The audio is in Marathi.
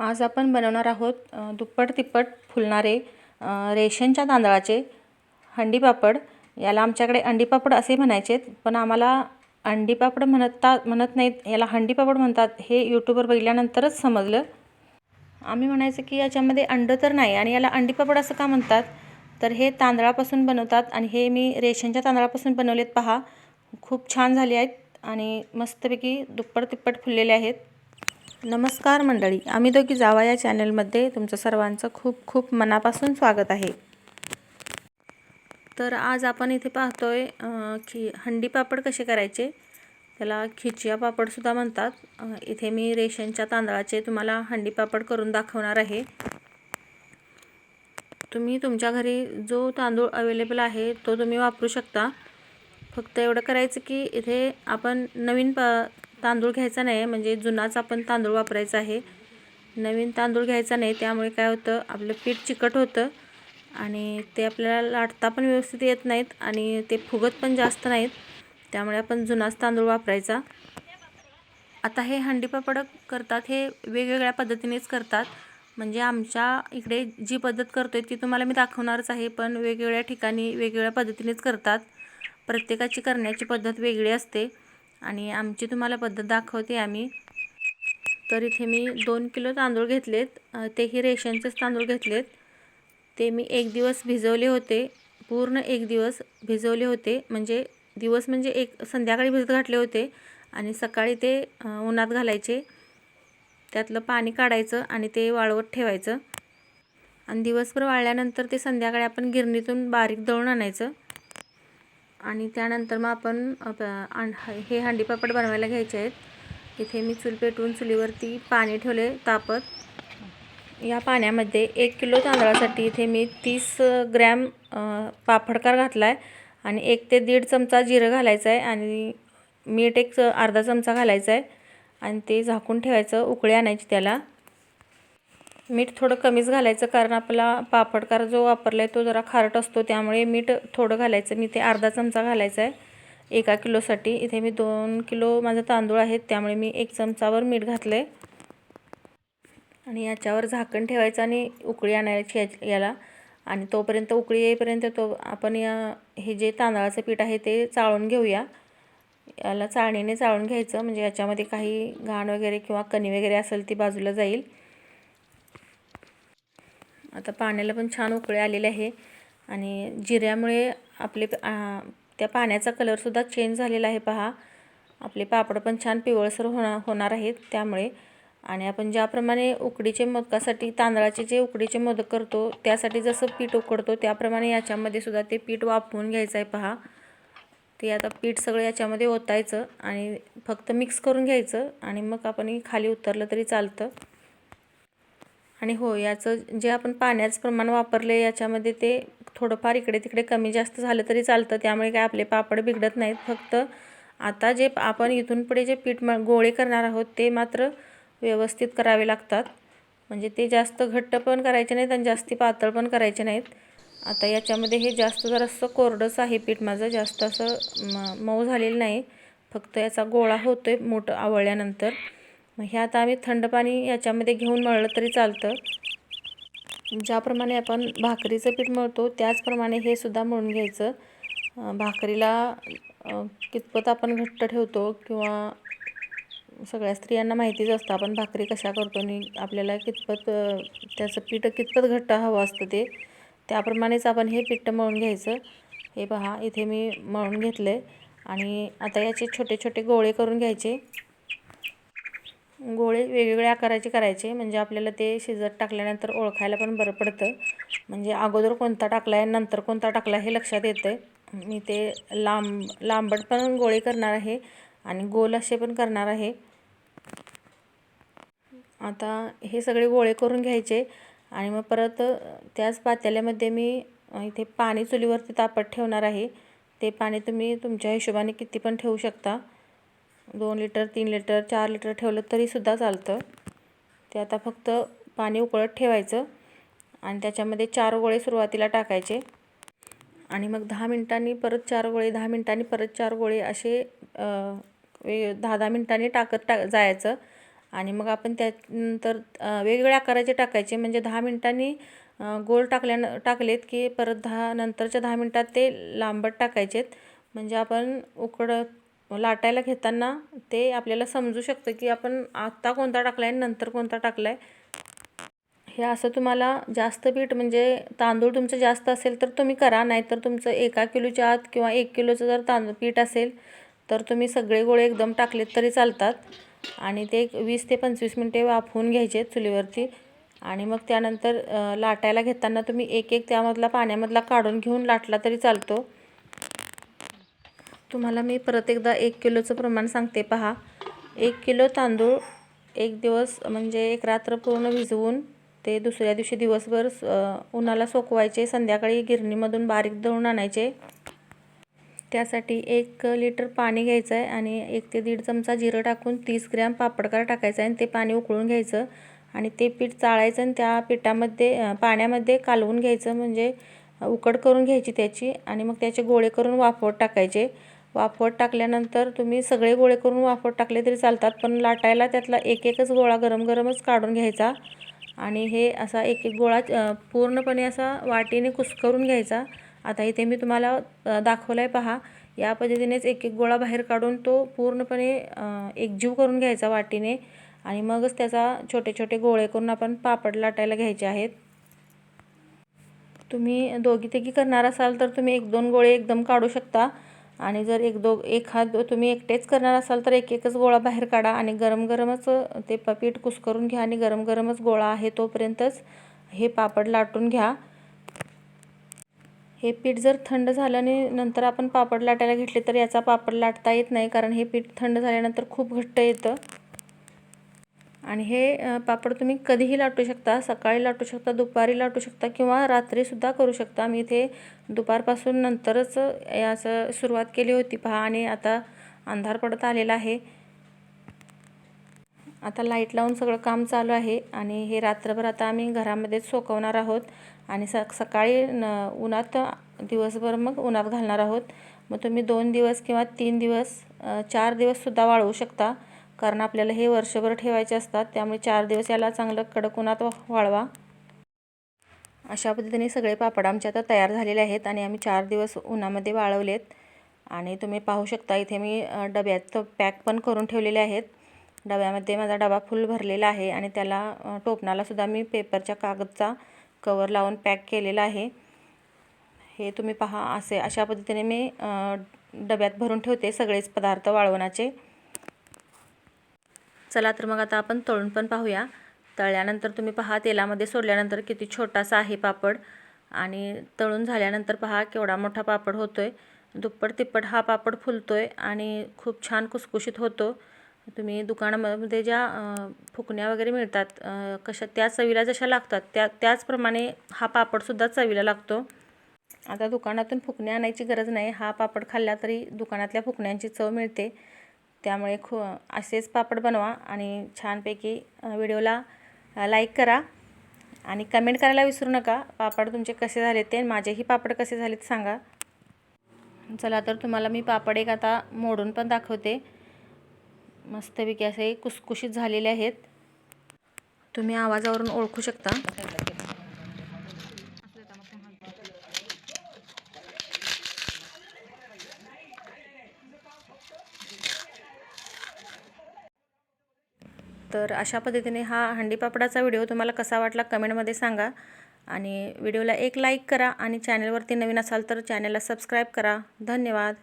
आज आपण बनवणार आहोत दुप्पट तिप्पट फुलणारे रेशनच्या तांदळाचे हंडीपापड याला आमच्याकडे अंडीपापड असे म्हणायचे पण आम्हाला अंडीपापड म्हणता म्हणत नाहीत. याला हंडीपापड म्हणतात हे यूट्यूबवर बघितल्यानंतरच समजलं. आम्ही म्हणायचं की याच्यामध्ये अंडं तर नाही आणि याला अंडीपापड असं का म्हणतात? तर हे तांदळापासून बनवतात आणि हे मी रेशनच्या तांदळापासून बनवलेत. पहा खूप छान झाले आहेत आणि मस्तपैकी दुप्पट तिप्पट फुललेले आहेत. नमस्कार मंडळी आम्ही दोघी जावा या चॅनलमध्ये तुमचं सर्वांचं खूप खूप मनापासून स्वागत आहे. तर आज आपण इथे पाहतोय अं, हंडी हंडीपापड कसे करायचे? त्याला खिचिया पापडसुद्धा म्हणतात. इथे मी रेशनच्या तांदळाचे तुम्हाला हंडी पापड करून दाखवणार आहे. तुम्ही तुमच्या घरी जो तांदूळ अवेलेबल आहे तो तुम्ही वापरू शकता. फक्त एवढं करायचं की इथे आपण नवीन प तांदूळ घ्यायचा नाही म्हणजे जुनाच आपण तांदूळ वापरायचा आहे. नवीन तांदूळ घ्यायचा नाही त्यामुळे काय होतं आपलं पीठ चिकट होतं आणि ते आपल्याला लाटता पण व्यवस्थित येत नाहीत आणि ते फुगत पण जास्त नाहीत. त्यामुळे आपण जुनाच तांदूळ वापरायचा. आता हे हंडीपापड करतात हे वेगवेगळ्या पद्धतीनेच करतात. म्हणजे आमच्या इकडे जी पद्धत करतो आहे ती तुम्हाला मी दाखवणारच आहे पण वेगवेगळ्या ठिकाणी वेगवेगळ्या पद्धतीनेच करतात. प्रत्येकाची करण्याची पद्धत वेगळी असते. आणि आमची तुम्हाला पद्धत दाखवते आम्ही. तर इथे मी दोन किलो तांदूळ घेतलेत. तेही रेशनचेच तांदूळ घेतलेत. ते मी एक दिवस भिजवले होते. पूर्ण एक दिवस भिजवले होते. म्हणजे दिवस म्हणजे एक संध्याकाळी भिजत घातले होते आणि सकाळी ते उन्हात घालायचे. त्यातलं पाणी काढायचं आणि ते वाळवत ठेवायचं. आणि दिवसभर वाळल्यानंतर ते संध्याकाळी आपण गिरणीतून बारीक दळून आणायचं. आणि त्यानंतर मग आपण हे हंडी पापड हे बनवायला घ्यायचे आहेत. इथे मी चूल पेटवून चुलीवरती पाणी ठेवले तापत. या पाण्यामध्ये एक किलो तांदळासाठी इथे मी तीस ग्रॅम पापडकार घातला आहे आणि एक ते दीड चमचा जिरं घालायचं आहे आणि मीठ एक च- अर्धा चमचा घालायचा आहे आणि ते झाकून ठेवायचं उकळी आणायची त्याला. मीठ थोडं कमीच घालायचं कारण आपला पापडकार जो वापरला आहे तो जरा खारट असतो त्यामुळे मीठ थोडं घालायचं. मी ते अर्धा चमचा घालायचा आहे एका किलोसाठी. इथे मी दोन किलो माझं तांदूळ आहेत त्यामुळे मी एक चमचावर मीठ घातलं आहे आणि याच्यावर झाकण ठेवायचं आणि उकळी आणायची याला. आणि तोपर्यंत उकळी येईपर्यंत तो आपण या हे जे तांदळाचं पीठ आहे ते चाळून घेऊया. याला चाळणीने चाळून घ्यायचं म्हणजे याच्यामध्ये काही घाण वगैरे किंवा कणी वगैरे असेल ती बाजूला जाईल. आता पाण्याला पण छान उकळी आलेले आहे. आणि जिऱ्यामुळे आपले त्या पाण्याचा कलरसुद्धा चेंज झालेला आहे पहा. आपले पापड पण छान पिवळसर होणार होणार आहेत त्यामुळे. आणि आपण ज्याप्रमाणे उकडीचे मोदकासाठी तांदळाचे जे उकडीचे मोदक करतो त्यासाठी जसं पीठ उकडतो त्याप्रमाणे याच्यामध्ये सुद्धा ते पीठ वापरून घ्यायचं आहे पहा. ते आता पीठ सगळं याच्यामध्ये ओतायचं आणि फक्त मिक्स करून घ्यायचं आणि मग आपण खाली उतरलं तरी चालतं. आणि हो याचं जे आपण पाण्याचं प्रमाण वापरले याच्यामध्ये ते थोडंफार इकडे तिकडे कमी जास्त झालं तरी चालतं. त्यामुळे काय आपले पापड बिघडत नाहीत. फक्त आता जे आपण इथून पुढे जे पीठ म गोळे करणार आहोत ते मात्र व्यवस्थित करावे लागतात. म्हणजे ते जास्त घट्ट पण करायचे नाहीत आणि जास्ती पातळ पण करायचे नाहीत. आता याच्यामध्ये हे जास्त जरासं कोरडंच आहे पीठ माझं. जास्त असं म मऊ झालेलं नाही. फक्त याचा गोळा होतो आहे मोठं आवळल्यानंतर. मग हे आता आम्ही थंड पाणी याच्यामध्ये घेऊन मळलं तरी चालतं. ज्याप्रमाणे आपण भाकरीचं पीठ मळतो त्याचप्रमाणे हे सुद्धा मळून घ्यायचं. भाकरीला कितपत आपण घट्ट ठेवतो किंवा सगळ्या स्त्रियांना माहितीच असतं आपण भाकरी कशा करतो आणि आपल्याला कितपत त्याचं पीठ कितपत घट्ट हवं असतं ते त्याप्रमाणेच आपण हे पीठ मळून घ्यायचं. हे पहा इथे मी मळून घेतलं आहे आणि आता याचे छोटे छोटे गोळे करून घ्यायचे. गोळे वेगवेगळ्या आकाराचे करायचे. म्हणजे आपल्याला ते शिजत टाकल्यानंतर ओळखायला पण बरं पडतं. म्हणजे अगोदर कोणता टाकला आहे नंतर कोणता टाकला हे लक्षात येतं आहे मी ते लांब लांबट पण गोळे करणार आहे आणि गोल असे पण करणार आहे. आता हे सगळे गोळे करून घ्यायचे आणि मग परत त्याच पातेल्यामध्ये मी इथे पाणी चुलीवरती तापत ठेवणार आहे. ते पाणी तुम्ही तुमच्या हिशोबाने किती पण ठेवू शकता. दोन लिटर तीन लिटर चार लिटर ठेवलं तरीसुद्धा चालतं. ते आता फक्त पाणी उकळत ठेवायचं आणि त्याच्यामध्ये चार गोळे सुरुवातीला टाकायचे. आणि मग दहा मिनटांनी परत चार गोळे दहा मिनटांनी परत चार गोळे असे वे दहा दहा मिनटांनी टाकत टा जायचं. आणि मग आपण त्यानंतर वेगवेगळ्या आकाराचे टाकायचे. म्हणजे दहा मिनटांनी गोल टाकल्यानं टाकलेत की परत दहा नंतरच्या दहा मिनटात ते लांबट टाकायचेत. म्हणजे आपण उकडत लाटायला घेताना ते आपल्याला समजू शकतं की आपण आत्ता कोणता टाकला आहे नंतर कोणता टाकला आहे हे असं तुम्हाला जास्त पीठ म्हणजे तांदूळ तुमचं जास्त असेल तर तुम्ही करा नाहीतर तुमचं एका किलोच्या आत किंवा एक किलोचं जर तांदूळ पीठ असेल तर तुम्ही सगळे गोळे एकदम टाकलेत तरी चालतात. आणि ते एक वीस ते पंचवीस मिनटे वाफवून घ्यायचे चुलीवरती. आणि मग त्यानंतर लाटायला घेताना तुम्ही एक एक त्यामधला पाण्यामधला काढून घेऊन लाटला तरी चालतो. तुम्हाला मी परत एकदा एक किलोचं प्रमाण सांगते पहा. एक किलो तांदूळ एक दिवस म्हणजे एक रात्र पूर्ण भिजवून ते दुसऱ्या दिवशी दिवसभर उन्हाला सोकवायचे संध्याकाळी गिरणीमधून बारीक दळून आणायचे. त्यासाठी एक लिटर पाणी घ्यायचं आहे आणि एक ते दीड चमचा जिरं टाकून तीस ग्रॅम पापडकार टाकायचं आहे आणि ते पाणी उकळून घ्यायचं आणि ते पीठ चाळायचं आणि त्या पिठामध्ये पाण्यामध्ये कालवून घ्यायचं म्हणजे उकड करून घ्यायची त्याची आणि मग त्याचे गोळे करून वाफवत टाकायचे. वाफवत टाकल्यानंतर तुम्ही सगळे गोळे करून वाफवत टाकले तरी चालतात पण लाटायला त्यातला एक एकच गोळा गरम गरमच काढून घ्यायचा आणि हे असा एक एक गोळा पूर्णपणे असा वाटीने कुस्करून घ्यायचा. आता इथे मी तुम्हाला दाखवला दाखवलं आहे पहा या पद्धतीनेच एक एक गोळा बाहेर काढून तो पूर्णपणे एकजीव करून घ्यायचा वाटीने आणि मगच त्याचा छोटे छोटे गोळे करून आपण पापड लाटायला घ्यायचे आहेत. तुम्ही दोघी तिघी करणार असाल तर तुम्ही एक दोन गोळे एकदम काढू शकता. आणि जर एक दो एखाद तुम्ही एकटेच करणार असाल तर एक एकच गोळा बाहेर काढा आणि गरम गरमच ते प पीठ कुस्करून घ्या आणि गरम गरमच गोळा आहे तोपर्यंतच हे पापड लाटून घ्या. हे पीठ जर थंड झालं आणि नंतर आपण पापड लाटायला घेतले तर याचा पापड लाटता येत नाही कारण हे पीठ थंड झाल्यानंतर खूप घट्ट येतं. आणि हे पापड तुम्ही कधीही लाटू शकता सकाळी लाटू शकता दुपारी लाटू शकता किंवा रात्रीसुद्धा करू शकता. मी इथे दुपारपासून नंतरच याचं सुरुवात केली होती. पहा आणि आता अंधार पडत आलेला आहे. आता लाइट लावून सगळं काम चालू आहे आणि हे रात्रभर आता आम्ही घरामध्येच सोकवणार आहोत आणि स सकाळी न उन्हात दिवसभर मग उन्हात घालणार आहोत. मग तुम्ही दोन दिवस किंवा तीन दिवस चार दिवससुद्धा वाळवू शकता. कारण आपल्याला हे वर्षभर ठेवायचे असतात त्यामुळे चार दिवस याला चांगलं कडक उन्हात वा- वाळवा. अशा पद्धतीने सगळे पापड आमचे आता तयार झालेले आहेत आणि आम्ही चार दिवस उन्हामध्ये वाळवलेत. आणि तुम्ही पाहू शकता इथे मी डब्यात पॅक पण करून ठेवलेले आहेत. डब्यामध्ये माझा डबा फुल भरलेला आहे आणि त्याला टोपणालासुद्धा मी पेपरच्या कागदचा कवर लावून पॅक केलेला आहे. हे तुम्ही पहा असे अशा पद्धतीने मी डब्यात भरून ठेवते सगळेच पदार्थ वाळवणाचे चला तर मग आता आपण तळून पण पाहूया. तळल्यानंतर तुम्ही पहा तेलामध्ये सोडल्यानंतर किती छोटासा आहे पापड. आणि तळून झाल्यानंतर पहा केवढा मोठा पापड होतो आहे दुप्पट तिप्पट हा पापड फुलतो आहे आणि खूप छान कुसकुशीत होतो. तुम्ही दुकानामध्ये ज्या फुकण्या वगैरे मिळतात कशा त्या चवीला जशा लागतात त्या त्याचप्रमाणे हा पापडसुद्धा चवीला लागतो. आता दुकानातून फुकण्या आणायची गरज नाही. हा पापड खाल्ला तरी दुकानातल्या फुकण्यांची चव मिळते. त्यामुळे खू असेच पापड बनवा आणि छानपैकी व्हिडिओला लाईक करा आणि कमेंट करायला विसरू नका. पापड तुमचे कसे झाले ते माझेही पापड कसे झालेत सांगा. चला तर तुम्हाला मी पापड एक आता मोडून पण दाखवते. मस्तपैकी असे कुसकुशीत झालेले आहेत. तुम्ही आवाजावरून ओळखू शकता. तर अशा पद्धतीने हा हंडीपापडाचा व्हिडिओ तुम्हाला कसा वाटला कमेंटमध्ये सांगा. आणि व्हिडिओला एक लाईक करा आणि चॅनलवरती नवीन असाल तर चॅनलला सबस्क्राईब करा. धन्यवाद.